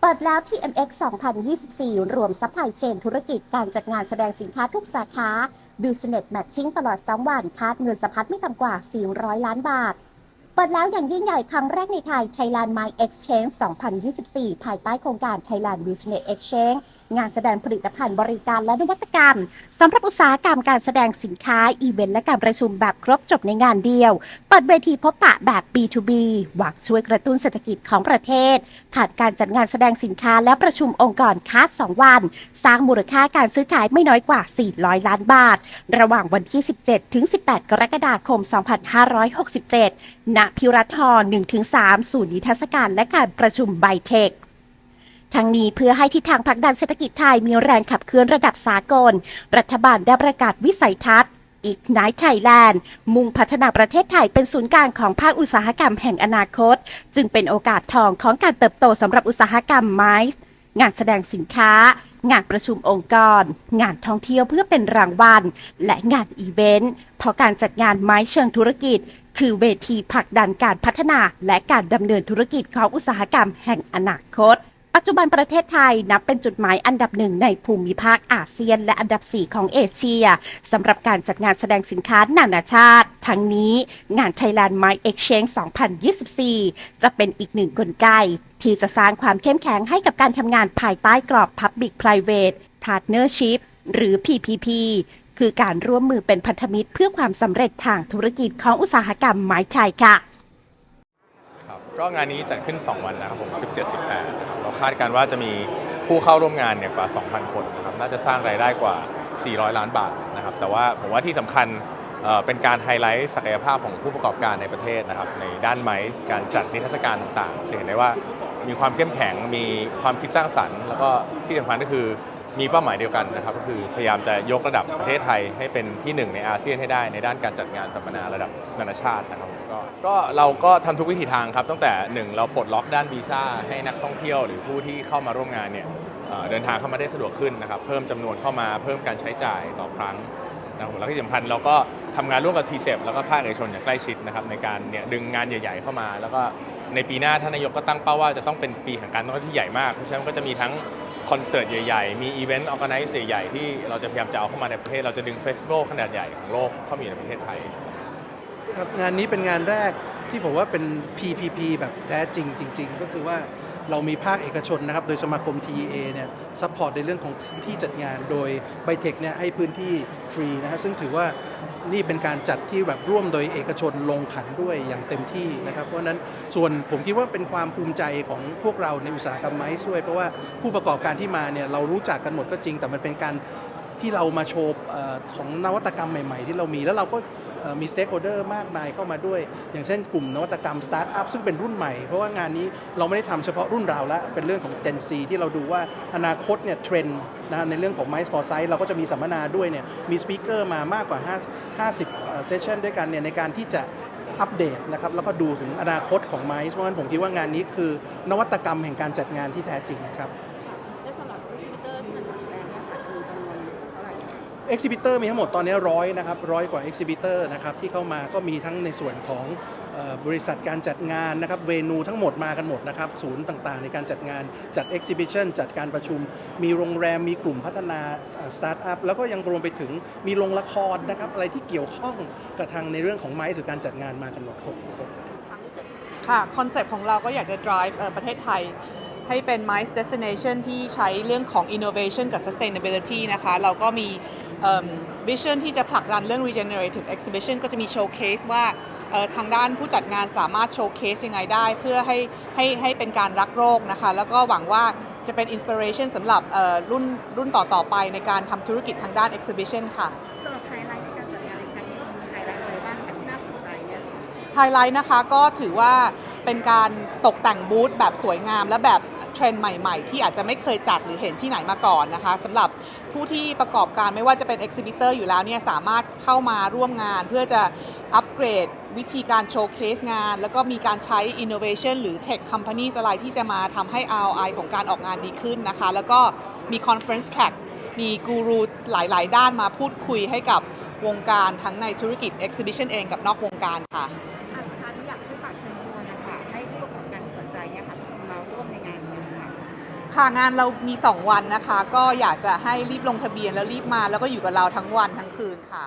เปิดแล้วที่ MX 2024 รวมซัพพลายเชนธุรกิจการจัดงานแสดงสินค้าทุกสาขา Business Matching ตลอด 2 วัน คาดเงินสะพัดไม่ต่ำกว่า 400 ล้านบาทเปิดแล้วอย่างยิ่งใหญ่ครั้งแรกในไทย Thailand My Exchange 2024 ภายใต้โครงการ Thailand Business Exchange งานแสดงผลิตภัณฑ์บริการและนวัตกรรมสำหรับอุตสาหกรรมการแสดงสินค้า อีเวนต์และการประชุมแบบครบจบในงานเดียว เปิดเวทีพบปะแบบ B2B หวังช่วยกระตุ้นเศรษฐกิจของประเทศขาดการจัดงานแสดงสินค้าและประชุมองค์กรค้า2 วัน สร้างมูลค่าการซื้อขายไม่น้อยกว่า 400 ล้านบาท ระหว่างวันที่ 17 ถึง 18 กรกฎาคม 2567 ณ พิรัตน์ฮอ1-3 ศูนย์นิทรรศการและการประชุมไบเทค ทั้งนี้เพื่อให้ทิศทางผลักดันเศรษฐกิจไทยมีแรงขับเคลื่อนระดับสากล รัฐบาลได้ประกาศวิสัยทัศน์ Ignite Thailand มุ่งพัฒนาประเทศไทยเป็นศูนย์กลางของภาคอุตสาหกรรมแห่งอนาคต จึงเป็นโอกาสทองของการเติบโตสำหรับอุตสาหกรรมไม้งานแสดงสินค้า งานประชุมองค์กร งานท่องเที่ยวเพื่อเป็นรางวัล และงานอีเวนต์ เพราะการจัดงานไม้เชิงธุรกิจ คือเวทีผลักดันการพัฒนาและการดำเนินธุรกิจของอุตสาหกรรมแห่งอนาคต ปัจจุบันประเทศไทยนับเป็นจุดหมายอันดับหนึ่งในภูมิภาคอาเซียน และอันดับ 4 ของเอเชียสำหรับการจัดงานแสดงสินค้านานาชาติ ทั้งนี้งาน Thailand My Exchange 2024 จะเป็นอีกหนึ่งกลไก ที่จะสร้างความเข้มแข็งให้กับการทำงานภายใต้กรอบ Public Private Partnership หรือ PPP คือการร่วมมือเป็นพันธมิตรเพื่อความสำเร็จทางธุรกิจของอุตสาหกรรมไม้ไทยค่ะ ก็งานนี้จัดขึ้น 2 วันนะครับผม 17 18นะครับเราคาดการณ์ว่าจะมีผู้เข้าร่วมงานเนี่ยกว่า 2,000 คนนะครับน่าจะสร้างรายได้กว่า 400 ล้านบาทนะครับแต่ว่าผมว่าที่สำคัญเป็นการไฮไลท์ศักยภาพของผู้ประกอบการในประเทศนะครับในด้านไม้การจัดนิทรรศการต่างๆ จะเห็นได้ว่ามีความเข้มแข็งมีความคิดสร้างสรรค์ แล้วก็ที่สำคัญก็คือมีเป้าหมายเดียวกันนะครับก็คือพยายามจะยกระดับประเทศไทยให้เป็นที่หนึ่งในอาเซียนให้ได้ในด้านการจัดงานสัมมนาระดับนานาชาตินะครับ ก็เราก็ทำทุกวิถีทางครับ ตั้งแต่หนึ่งเราปลดล็อกด้านวีซ่าให้นักท่องเที่ยว หรือผู้ที่เข้ามาร่วมงานเนี่ยเอ่อเดินทางเข้ามาได้สะดวกขึ้นนะครับ เพิ่มจำนวนเข้ามาเพิ่มการใช้จ่ายต่อครั้งนะครับผมแล้วที่สำคัญเราก็ทำงานร่วมกับทีเซแล้วก็ภาคเอกชนอย่างใกล้ชิดนะครับในการเนี่ยดึงงานใหญ่ ๆ เข้ามา แล้วก็ในปีหน้าท่านนายกก็ตั้งเป้าว่าจะต้องเป็นปีแห่งการท่องเที่ยวที่ใหญ่มากเพราะฉะนั้นก็จะมีทั้งคอนเสิร์ตใหญ่ๆ มีอีเวนต์ออแกไนซ์ใหญ่ๆที่เราจะพยายามจะเอาเข้ามาในประเทศเราจะดึงเฟสติวัลขนาดใหญ่ของโลกเข้ามาอยู่ในประเทศไทย ครับงานนี้เป็นงานแรกที่ผมว่าเป็น PPP แบบแท้จริงจริง ๆ ก็คือว่าเรามีภาคเอกชนนะครับโดยสมาคม TEA เนี่ยซัพพอร์ตในเรื่องของพื้นที่จัดงาน โดยไบเทคเนี่ยให้พื้นที่ฟรีนะครับซึ่งถือว่านี่เป็นการจัดที่แบบร่วมโดยเอกชนลงขันด้วยอย่างเต็มที่นะครับเพราะนั้นส่วนผมคิดว่าเป็นความภูมิใจของพวกเราในอุตสาหกรรมไม้ด้วย เพราะว่าผู้ประกอบการที่มาเนี่ยเรารู้จักกันหมดก็จริง แต่มันเป็นการที่เรามาโชว์ของนวัตกรรมใหม่ ๆ ที่เรามีแล้วเราก็ มีสเต็กโฮเดอร์มากมายเข้ามาด้วย อย่างเช่นกลุ่มนวัตกรรมสตาร์ทอัพซึ่งเป็นรุ่นใหม่ เพราะว่างานนี้เราไม่ได้ทำเฉพาะรุ่นเราล้วเป็นเรื่องของ Gen Z ที่เราดูว่าอนาคตเนี่ยเทรนด์นะในเรื่องของ Mice for Sight เราก็จะมีสัมมนาด้วยเนี่ยมีสปีกเกอร์มามากกว่า5 50เซสชันด้วยกันเนี่ยในการที่จะอัปเดตนะครับแล้วก็ดูถึงอนาคตของ Mice เพราะฉะนั้นผมคิดว่างานนี้คือ นวัตกรรมแห่งการจัดงานที่แท้จริงครับ ไหร่ e อ h i ิเตอร์มีทั้งหมดตอนนี้ร้อยนะครับร้อยกว่า e อ h i ิบิเตอร์นะครับที่เข้ามาก็มีทั้งในส่วนของบริษัทการจัดงานนะครับเวนูทั้งหมดมากันหมดนะครับศูนย์ต่างๆ ในการจัดงานจัด Exhibition จัดการประชุม มีโรงแรมมีกลุ่มพัฒนาสตาร์ทอัพแล้วก็ยังรวมไปถึงมีโรงละครนะครับอะไรที่เกี่ยวข้องกับทางในเรื่องของไม้หรือการจัดงานมากันหมดครบค่ะ คอนเซปต์ของเราก็อยากจะ drive ประเทศไทยให้เป็น MICE destination ที่ใช้เรื่องของ innovation กับ sustainability นะคะ เราก็มี วิชั่นที่จะผลักดันเรื่อง regenerative exhibition ก็จะมีโชว์เคสว่าเอ่อทางด้านผู้จัดงานสามารถโชว์เคสยังไงได้ เพื่อให้ให้ให้เป็นการรักโรคนะคะ แล้วก็หวังว่าจะเป็น inspiration สำหรับเอ่อรุ่นรุ่นต่อ ๆ ไปในการทำธุรกิจทางด้าน exhibition ค่ะสำหรับไฮไลท์ในการจัดงานในครั้งนี้มีไฮไลท์อะไรบ้างคะที่น่าสนใจเนี่ยไฮไลท์นะคะก็ถือว่า เป็นการตกแต่งบูธแบบสวยงาม และแบบเทรนด์ใหม่ๆ ที่อาจจะไม่เคยจัดหรือเห็นที่ไหนมาก่อนนะคะสำหรับผู้ที่ประกอบการไม่ว่าจะเป็น Exhibitor อยู่แล้วเนี่ยสามารถเข้ามาร่วมงานเพื่อจะอัปเกรดวิธีการโชว์เคสงาน แล้วก็มีการใช้ Innovation หรือ Tech Companies อะไรที่จะมาทำให้ ROI ของการออกงานดีขึ้นนะคะ แล้วก็มี Conference Track มีกูรูหลายๆ ด้านมาพูดคุยให้กับวงการทั้งในธุรกิจ exhibition เองกับนอกวงการค่ะ เนี่ยค่ะมาร่วมในงานนี้ค่ะค่ะงานเรามี 2 วันนะคะ ก็อยากจะให้รีบลงทะเบียนแล้วรีบมาแล้วก็อยู่กับเราทั้งวันทั้งคืนค่ะ